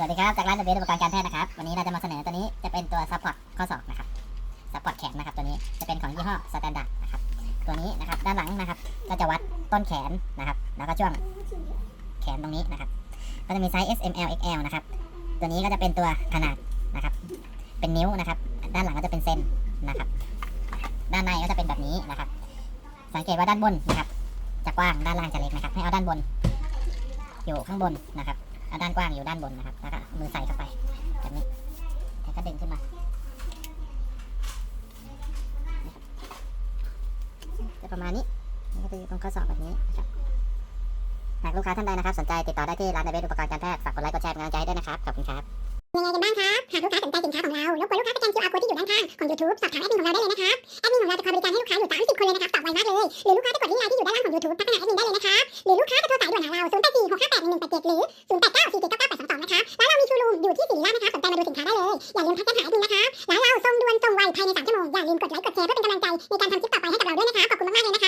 สวัสดีครับจากร้านเดอะเบสอุปกรณ์การแพทย์นะครับ วันนี้เราจะมาเสนอตัวนี้จะเป็นตัวซัพพอร์ตข้อศอกนะครับซัพพอร์ตแขนนะครับตัวนี้จะเป็นของยี่ห้อสแตนดาร์ดนะครับตัวนี้นะครับด้านหลังนะครับ ก็จะวัดต้นแขนนะครับ แล้วก็ช่วงแขนตรงนี้นะครับ ก็จะมีไซส์ S M L X L นะครับตัวนี้ก็จะเป็นตัวขนาดนะครับ เป็นนิ้วนะครับ ด้านหลังก็จะเป็นเซนนะครับ ด้านในก็จะเป็นแบบนี้นะครับ สังเกตว่าด้านบนนะครับจะกว้างด้านล่างจะเล็กนะครับ ให้เอาด้านบน อยู่ข้างบนนะครับ ด้านกว้างอยู่ด้านบนนะครับ แล้วก็มือใส่เข้าไปแบบนี้แล้วก็ดึงขึ้นมาจะประมาณนี้นี่ก็จะอยู่ตรงข้อศอกแบบนี้นะครับหากลูกค้าท่านใดนะครับ สนใจติดต่อได้ที่ร้านในเบสอุปกรณ์การแพทย์ฝากกดไลค์กดแชร์เป็นกำลังใจให้ด้วยนะครับขอบคุณครับยังไงกันบ้างครับหากลูกค้าสนใจสินค้าของเรารบกวนลูกค้าสแกน QR code ที่อยู่ด้านข้างของ YouTube สอบถามแอดมินของเราได้เลยนะครับแอดมินของเราจะคอยบริการให้ลูกค้าอยู่30คนเลยนะครับตอบไวมากเลยหรือลูกค้าจะกดลิงก์ไลน์ที่อยู่ด้านล่างของ YouTube ทักไปหาแอดมินได้เลยนะครับหรือลูกค้าจะโทรสายด่วนหาเรา0 8 4 6 5 8 1 1 8 7หรือ0 8 อย่าลืมทักกันหายดมินะคะ แล้วเราส่งด่วนส่งไวภายใน3ชั่วโมงอย่าลืมกดไลค์กดแชร์เพื่อเป็นกำลังใจในการทำคลิปต่อไปให้กับเราด้วยนะคะ ขอบคุณมากๆเลยนะคะ